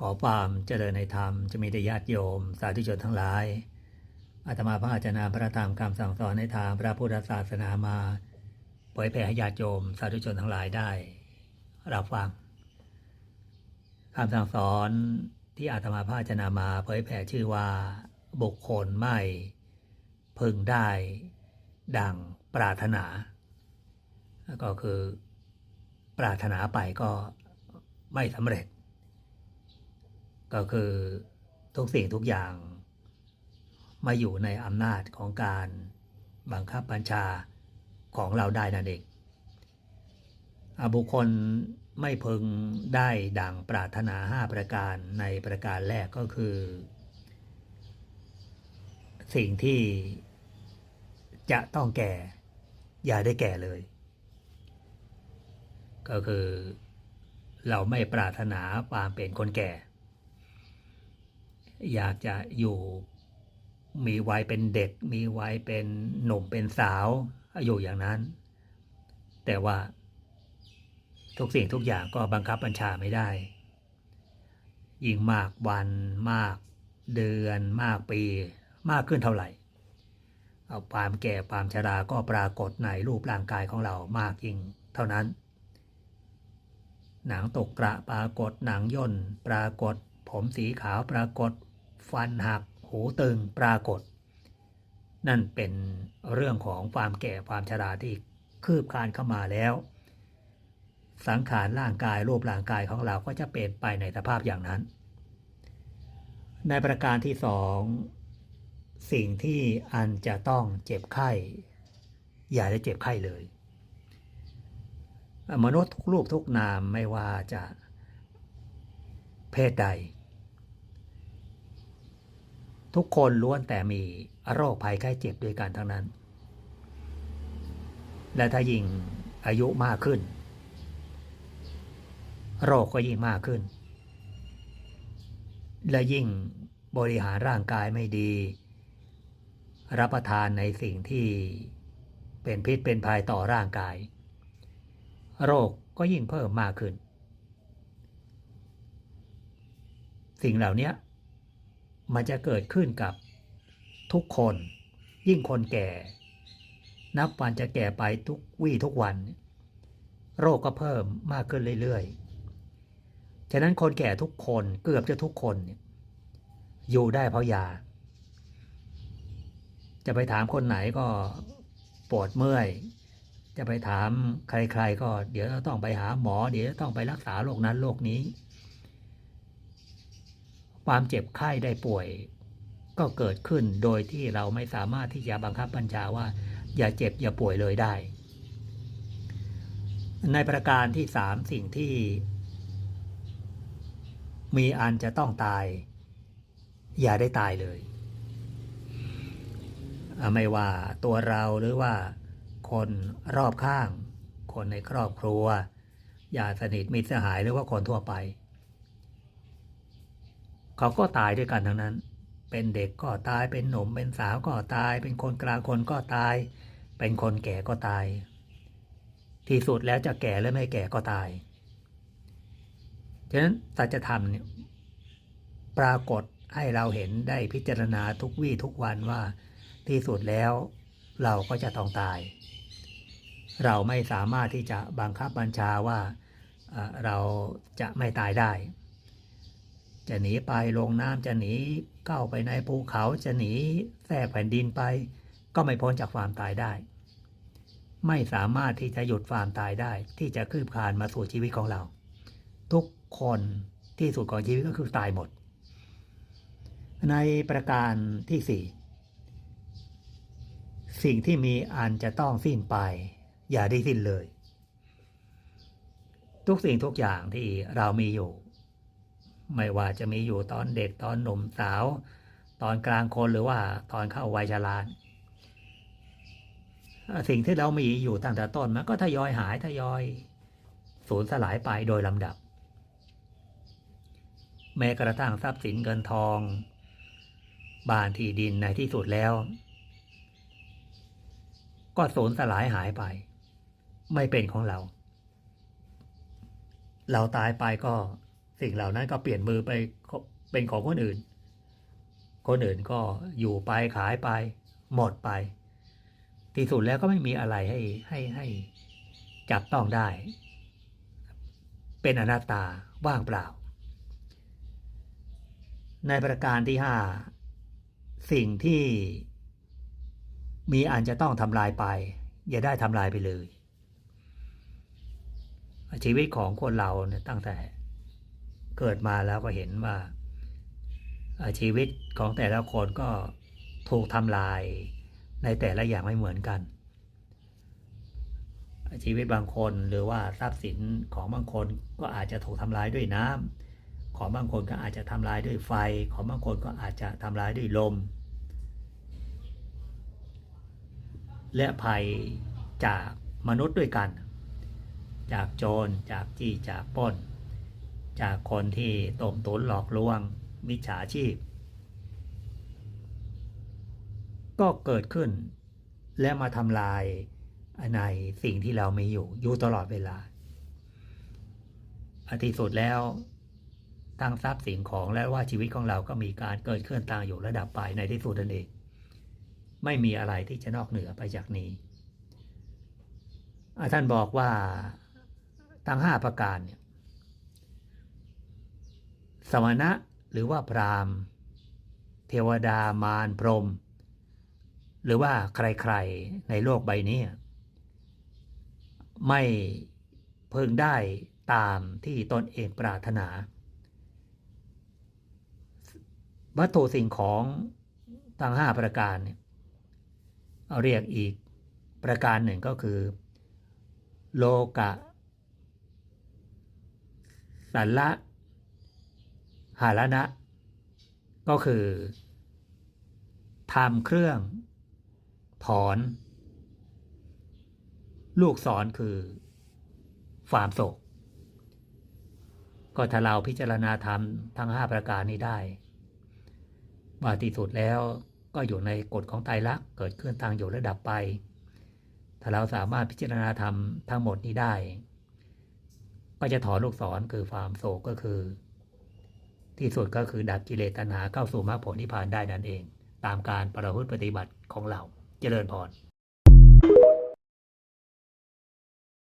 ขอความเจริญในธรรมจะมีแต่ญาติโยม สาธุชนทั้งหลาย อาตมาพระอาจารย์พระธรรมคำสั่งสอนในทางพระพุทธศาสนามาเผยแผ่ให้ญาติโยม สาธุชนทั้งหลายได้รับฟังคำสั่งสอนที่อาตมาพระอาจารย์มาเผยแผ่ชื่อว่าบุคคลไม่พึงได้ ดังปรารถนา ก็คือปรารถนาไปก็ไม่สำเร็จ ก็คือทุกสิ่งทุกอย่างมาอยู่ในอำนาจของการบังคับบัญชาของเราได้นั่นเองอบุคคลไม่พึงได้ดังปรารถนา5ประการในประการแรกก็คือ สิ่งที่จะต้องแก่ อย่าได้แก่เลย ก็คือเราไม่ปรารถนาความเป็นคนแก่ อยากจะอยู่มีวัยเป็นเด็ก มีวัยเป็นหนุ่มเป็นสาวอยู่อย่างนั้น แต่ว่า ทุกสิ่งทุกอย่างก็บังคับบัญชาไม่ได้ ยิ่งมากวันมากเดือนมากปีมากขึ้นเท่าไหร่ เอาความแก่ความชราก็ปรากฏในรูปร่างกายของเรามากยิ่งเท่านั้น หนังตกกระปรากฏหนังย่นปรากฏ ผมสีขาวปรากฏ ฟันหัก หูตึงปรากฏ นั่นเป็นเรื่องของความแก่ความชราที่คืบคลานเข้ามาแล้ว สังขารร่างกายรูปร่างกายของเราก็จะเป็นไปในสภาพอย่างนั้น ในประการที่สองสิ่งที่อันจะต้องเจ็บไข้ อย่าได้เจ็บไข้เลย มนุษย์ทุกรูปทุกนามไม่ว่าจะเพศใด ทุกคนล้วนแต่มีโรคภัยไข้เจ็บด้วยกันทั้งนั้น และถ้ายิ่งอายุมากขึ้น โรคก็ยิ่งมากขึ้น และยิ่งบริหารร่างกายไม่ดี รับประทานในสิ่งที่เป็นพิษเป็นภัยต่อร่างกาย โรคก็ยิ่งเพิ่มมากขึ้น สิ่งเหล่านี้ มันจะเกิดขึ้นกับทุกคน ยิ่งคนแก่ นับวันจะแก่ไปทุกวี่ทุกวัน โรคก็เพิ่มมากขึ้นเรื่อยๆ ฉะนั้นคนแก่ทุกคนเกือบจะทุกคนเนี่ยอยู่ได้เพราะยา จะไปถามคนไหนก็ปวดเมื่อย จะไปถามใครๆก็เดี๋ยวต้องไปหาหมอ เดี๋ยวต้องไปรักษาโรคนั้นโรคนี้ ความเจ็บไข้ได้ป่วย ก็เกิดขึ้นโดยที่เราไม่สามารถที่จะบังคับบัญชาว่า อย่าเจ็บอย่าป่วยเลยได้ ในประการที่สามสิ่งที่ มีอันจะต้องตาย อย่าได้ตายเลยไม่ว่าตัวเราหรือว่าคนรอบข้าง คนในครอบครัวญาติสนิทมิตรสหายหรือว่าคนทั่วไป เขาก็ตายด้วยกันทั้งนั้น เป็นเด็กก็ตาย เป็นหนุ่ม เป็นสาวก็ตาย เป็นคนกลางคนก็ตาย เป็นคนแก่ก็ตาย ที่สุดแล้วจะแก่และไม่แก่ก็ตาย ฉะนั้นสัจธรรมเนี่ยปรากฏให้เราเห็นได้พิจารณาทุกวี่ทุกวันว่าที่สุดแล้วเราก็จะต้องตาย เราไม่สามารถที่จะบังคับบัญชาว่าเราจะไม่ตายได้ จะหนีไปลงน้ำจะหนีเข้าไปในภูเขาจะหนีแทรกแผ่นดินไป ก็ไม่พ้นจากความตายได้ ไม่สามารถที่จะหยุดความตายได้ ที่จะคืบคลานมาสู่ชีวิตของเรา ทุกคนที่สุดของชีวิตก็คือตายหมด ในประการที่สี่สิ่งที่มีอันจะต้องสิ้นไป อย่าได้สิ้นเลย ทุกสิ่งทุกอย่างที่เรามีอยู่ ไม่ว่าจะมีอยู่ตอนเด็กตอนหนุ่มสาว ตอนกลางคนหรือว่าตอนเข้าวัยชราสิ่งที่เรามีอยู่ตั้งแต่ต้นมันก็ทยอยหายทยอยสูญสลายไปโดยลำดับ แม้กระทั่งทรัพย์สินเงินทอง บ้านที่ดินในที่สุดแล้ว ก็สูญสลายหายไป ไม่เป็นของเรา เราตายไปก็ สิ่งเหล่านั้นก็เปลี่ยนมือไปเป็นของคนอื่น คนอื่นก็อยู่ไปขายไป หมดไป ที่สุดแล้วก็ไม่มีอะไรให้ให้ให้จับต้องได้ เป็นอนัตตาว่างเปล่า ในประการที่ห้าสิ่งที่มีอันจะต้องทำลายไป อย่าได้ทำลายไปเลย ชีวิตของคนเราเนี่ยตั้งแต่ เกิดมาแล้วก็เห็นว่าชีวิตของแต่ละคนก็ถูกทำลายในแต่ละอย่างไม่เหมือนกัน ชีวิตบางคนหรือว่าทรัพย์สินของบางคนก็อาจจะถูกทำลายด้วยน้ำของบางคนก็อาจจะทำลายด้วยไฟ ของบางคนก็อาจจะทำลายด้วยลม และภัยจากมนุษย์ด้วยกัน จากโจรจากจี้จากป้น จากคนที่ต้มตุนหลอกลวงมิจฉาชีพ ก็เกิดขึ้น และมาทำลายในสิ่งที่เรามีอยู่ อยู่ตลอดเวลาอันที่สุดแล้วทั้งทรัพย์สินของและว่าชีวิตของเราก็มีการเกิดขึ้นต่างอยู่ระดับไปในที่สุดนั่นเอง ไม่มีอะไรที่จะนอกเหนือไปจากนี้ ท่านบอกว่าทั้งห้าประการเนี่ย สมณะหรือว่าพราหมณ์ เทวดามารพรหมหรือว่าใครๆในโลกใบนี้ ไม่เพึงได้ตามที่ตนเองปรารถนา วัตถุสิ่งของทั้งห้าประการเนี่ยเอาเรียกอีกประการหนึ่งก็คือ โลกะสัลละ หารณะก็คือทำเครื่อง ถอน ลูกศรคือฟาร์มโศก ก็ถ้าเราพิจารณาธรรมทั้งห้าประการนี้ได้ว่าที่สุดแล้วก็อยู่ในกฎของไตรลักษณ์เกิดขึ้นทางอยู่ระดับไป ถ้าเราสามารถพิจารณาธรรมทั้งหมดนี้ได้ ก็จะถอนลูกศรคือฟาร์มโศกก็คือ ที่สุดก็คือดับกิเลสตัณหาเข้าสู่มรรคผลนิพพานได้นั่นเอง ตามการประพฤติปฏิบัติของเราเจริญพร